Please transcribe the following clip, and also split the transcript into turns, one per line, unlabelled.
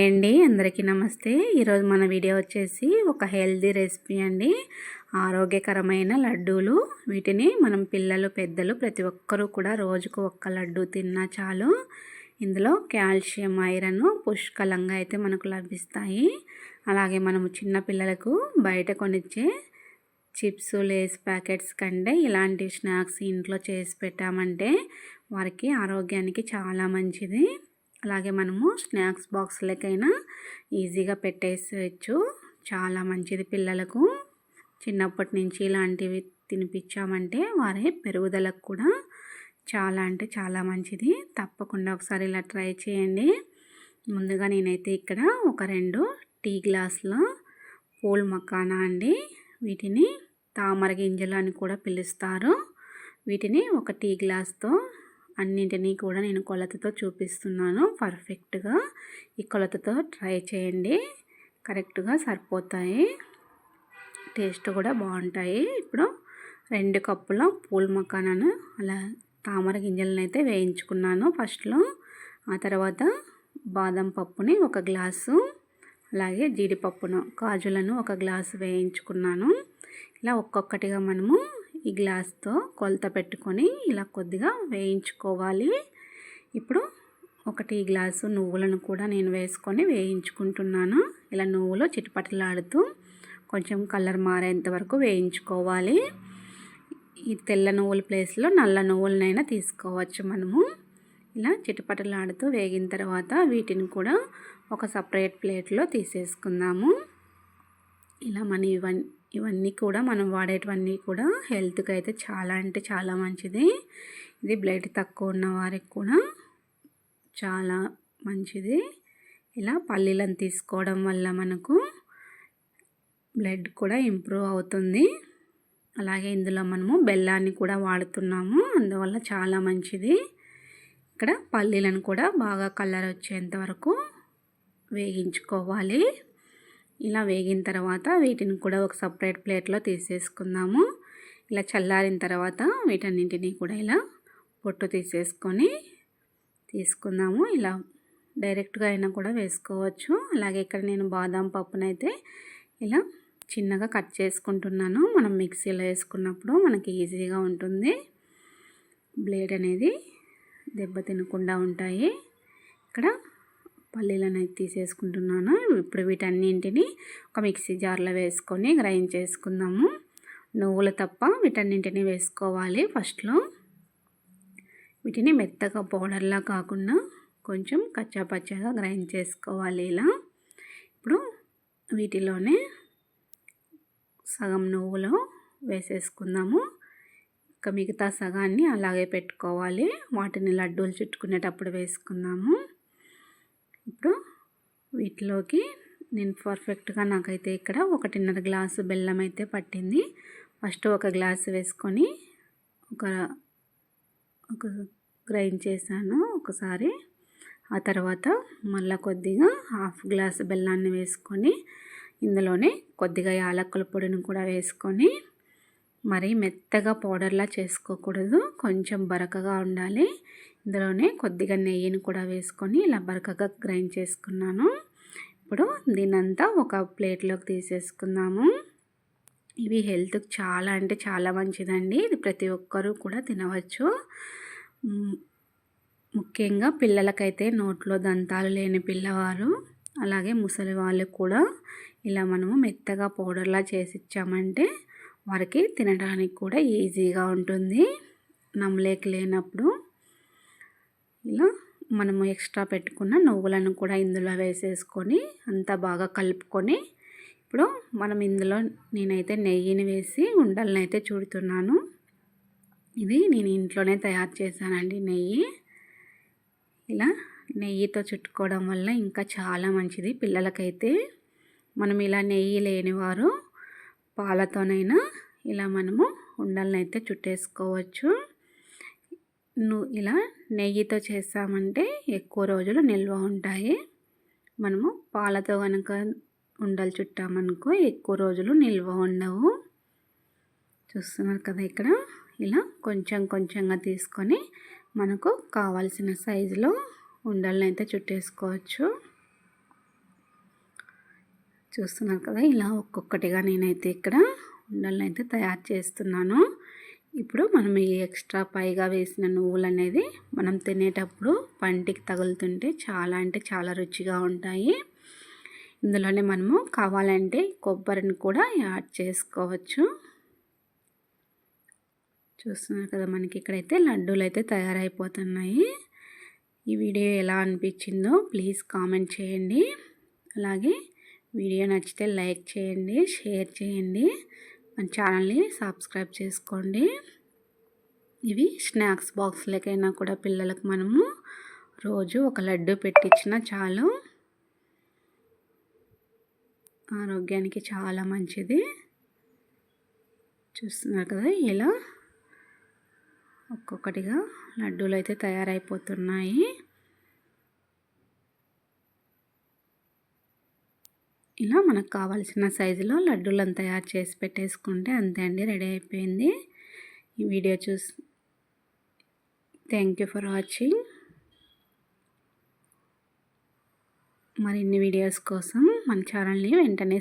అండి అందరికీ నమస్తే. ఈరోజు మన వీడియో వచ్చేసి ఒక హెల్దీ రెసిపీ అండి. ఆరోగ్యకరమైన లడ్డూలు. వీటిని మనం పిల్లలు పెద్దలు ప్రతి ఒక్కరూ కూడా రోజుకు ఒక్క లడ్డు తిన్నా చాలు. ఇందులో కాల్షియం ఐరన్ పుష్కలంగా అయితే మనకు లభిస్తాయి. అలాగే మనము చిన్న పిల్లలకు బయట కొనిచ్చే చిప్స్ లేస్ ప్యాకెట్స్ కంటే ఇలాంటి స్నాక్స్ ఇంట్లో చేసి పెట్టామంటే వారికి ఆరోగ్యానికి చాలా మంచిది. అలాగే మనము స్నాక్స్ బాక్స్లకైనా ఈజీగా పెట్టేసేయచ్చు. చాలా మంచిది పిల్లలకు. చిన్నప్పటి నుంచి ఇలాంటివి తినిపించామంటే వారి పెరుగుదలకు కూడా చాలా అంటే చాలా మంచిది. తప్పకుండా ఒకసారి ఇలా ట్రై చేయండి. ముందుగా నేనైతే ఇక్కడ ఒక రెండు టీ గ్లాసుల పూల్ మకానా అండి. వీటిని తామర గింజలు అని కూడా పిలుస్తారు. వీటిని ఒక టీ గ్లాస్తో అన్నింటినీ కూడా నేను కొలతతో చూపిస్తున్నాను. పర్ఫెక్ట్గా ఈ కొలతతో ట్రై చేయండి. కరెక్ట్గా సరిపోతాయి. టేస్ట్ కూడా బాగుంటాయి. ఇప్పుడు రెండు కప్పుల పూల మకానాను అలా తామర గింజలను అయితే వేయించుకున్నాను ఫస్ట్లో. ఆ తర్వాత బాదం పప్పుని ఒక గ్లాసు అలాగే జీడిపప్పును కాజులను ఒక గ్లాసు వేయించుకున్నాను. ఇలా ఒక్కొక్కటిగా మనము ఈ గ్లాస్తో కొలత పెట్టుకొని ఇలా కొద్దిగా వేయించుకోవాలి. ఇప్పుడు ఒకటి గ్లాసు నువ్వులను కూడా నేను వేసుకొని వేయించుకుంటున్నాను. ఇలా నువ్వులు చిటపటలాడుతూ కొంచెం కలర్ మారేంత వరకు వేయించుకోవాలి. ఈ తెల్ల నువ్వుల ప్లేస్లో నల్ల నువ్వులనైనా తీసుకోవచ్చు మనము. ఇలా చిటపటలాడుతూ వేగిన తర్వాత వీటిని కూడా ఒక సపరేట్ ప్లేట్లో తీసేసుకుందాము. ఇలా మన ఇవన్నీ ఇవన్నీ కూడా మనం వాడేటివన్నీ కూడా హెల్త్కి అయితే చాలా అంటే చాలా మంచిది. ఇది బ్లడ్ తక్కువ ఉన్న వారికి కూడా చాలా మంచిది. ఇలా పల్లీలను తీసుకోవడం వల్ల మనకు బ్లడ్ కూడా ఇంప్రూవ్ అవుతుంది. అలాగే ఇందులో మనము బెల్లాన్ని కూడా వాడుతున్నాము. అందువల్ల చాలా మంచిది. ఇక్కడ పల్లీలను కూడా బాగా కలర్ వచ్చేంత వరకు వేగించుకోవాలి. ఇలా వేగిన తర్వాత వీటిని కూడా ఒక సపరేట్ ప్లేట్లో తీసేసుకుందాము. ఇలా చల్లారిన తర్వాత వీటన్నింటినీ కూడా ఇలా పొట్టు తీసేసుకొని తీసుకుందాము. ఇలా డైరెక్ట్గా అయినా కూడా వేసుకోవచ్చు. అలాగే ఇక్కడ నేను బాదం పప్పునైతే ఇలా చిన్నగా కట్ చేసుకుంటున్నాను. మనం మిక్సీలో వేసుకున్నప్పుడు మనకి ఈజీగా ఉంటుంది. బ్లేడ్ అనేది దెబ్బ తినకుండా ఉంటాయి. ఇక్కడ పల్లీలను అయితే తీసేసుకుంటున్నాను. ఇప్పుడు వీటన్నింటిని ఒక మిక్సీ జార్లో వేసుకొని గ్రైండ్ చేసుకుందాము. నువ్వులు తప్ప వీటన్నింటిని వేసుకోవాలి ఫస్ట్లో. వీటిని మెత్తగా పౌడర్లా కాకుండా కొంచెం కచ్చాపచ్చాగా గ్రైండ్ చేసుకోవాలి ఇలా. ఇప్పుడు వీటిలోనే సగం నువ్వులు వేసేసుకుందాము. ఇంకా మిగతా సగాన్ని అలాగే పెట్టుకోవాలి. వాటిని లడ్డూలు చుట్టుకునేటప్పుడు వేసుకుందాము. ఇప్పుడు వీటిలోకి నేను పర్ఫెక్ట్గా నాకైతే ఇక్కడ ఒకటిన్నర గ్లాసు బెల్లం అయితే పట్టింది. ఫస్ట్ ఒక గ్లాసు వేసుకొని ఒక ఒక గ్రైండ్ చేశాను ఒకసారి. ఆ తర్వాత మళ్ళీ కొద్దిగా హాఫ్ గ్లాస్ బెల్లాన్ని వేసుకొని ఇందులోనే కొద్దిగా యాలక్కుల పొడిని కూడా వేసుకొని మరీ మెత్తగా పౌడర్లా చేసుకోకూడదు. కొంచెం బరకగా ఉండాలి. ఇందులోనే కొద్దిగా నెయ్యిని కూడా వేసుకొని ఇలా బరకగా గ్రైండ్ చేసుకున్నాను. ఇప్పుడు దీనంతా ఒక ప్లేట్లోకి తీసేసుకుందాము. ఇవి హెల్త్కి చాలా అంటే చాలా మంచిదండి. ఇది ప్రతి ఒక్కరూ కూడా తినవచ్చు. ముఖ్యంగా పిల్లలకైతే నోట్లో దంతాలు లేని పిల్లవారు అలాగే ముసలి వాళ్ళకు కూడా ఇలా మనము మెత్తగా పౌడర్లా చేసి ఇచ్చామంటే వారికి తినడానికి కూడా ఈజీగా ఉంటుంది. నమ్మలేక లేనప్పుడు ఇలా మనము ఎక్స్ట్రా పెట్టుకున్న నువ్వులను కూడా ఇందులో వేసేసుకొని అంతా బాగా కలుపుకొని ఇప్పుడు మనం ఇందులో నేనైతే నెయ్యిని వేసి ఉండలను అయితే చూడుతున్నాను. ఇది నేను ఇంట్లోనే తయారు చేశానండి నెయ్యి. ఇలా నెయ్యితో చుట్టుకోవడం వల్ల ఇంకా చాలా మంచిది పిల్లలకైతే. మనం ఇలా నెయ్యి లేనివారు పాలతోనైనా ఇలా మనము ఉండలనైతే చుట్టేసుకోవచ్చు. నువ్వు ఇలా నెయ్యితో చేస్తామంటే ఎక్కువ రోజులు నిల్వ ఉంటాయి. మనము పాలతో కనుక ఉండలు చుట్టామనుకో ఎక్కువ రోజులు నిల్వ ఉండవు. చూస్తున్నారు కదా ఇక్కడ? ఇలా కొంచెం కొంచెంగా తీసుకొని మనకు కావాల్సిన సైజులో ఉండలను అయితే చుట్టేసుకోవచ్చు. చూస్తున్నారు కదా ఇలా ఒక్కొక్కటిగా నేనైతే ఇక్కడ ఉండలను అయితే తయారు చేస్తున్నాను. ఇప్పుడు మనం ఈ ఎక్స్ట్రా పైగా వేసిన నువ్వులు అనేది మనం తినేటప్పుడు పంటికి తగులుతుంటే చాలా అంటే చాలా రుచిగా ఉంటాయి. ఇందులోనే మనము కావాలంటే కొబ్బరిని కూడా యాడ్ చేసుకోవచ్చు. చూస్తున్నారు కదా మనకి ఇక్కడైతే లడ్డూలు అయితే తయారైపోతున్నాయి. ఈ వీడియో ఎలా అనిపించిందో ప్లీజ్ కామెంట్ చేయండి. అలాగే వీడియో నచ్చితే లైక్ చేయండి షేర్ చేయండి. మన ఛానల్ని సబ్స్క్రైబ్ చేసుకోండి. ఇవి స్నాక్స్ బాక్స్లకైనా కూడా పిల్లలకు మనము రోజు ఒక లడ్డు పెట్టించినా చాలు. ఆరోగ్యానికి చాలా మంచిది. చూస్తున్నారు కదా ఇలా ఒక్కొక్కటిగా లడ్డూలు అయితే తయారైపోతున్నాయి. ఇలా మనకు కావాల్సిన సైజులో లడ్డూలను తయారు చేసి పెట్టేసుకుంటే అంతే అండి రెడీ అయిపోయింది. ఈ వీడియో చూసి థ్యాంక్ యూ ఫర్ వాచింగ్. మరిన్ని వీడియోస్ కోసం మన ఛానల్ని వెంటనే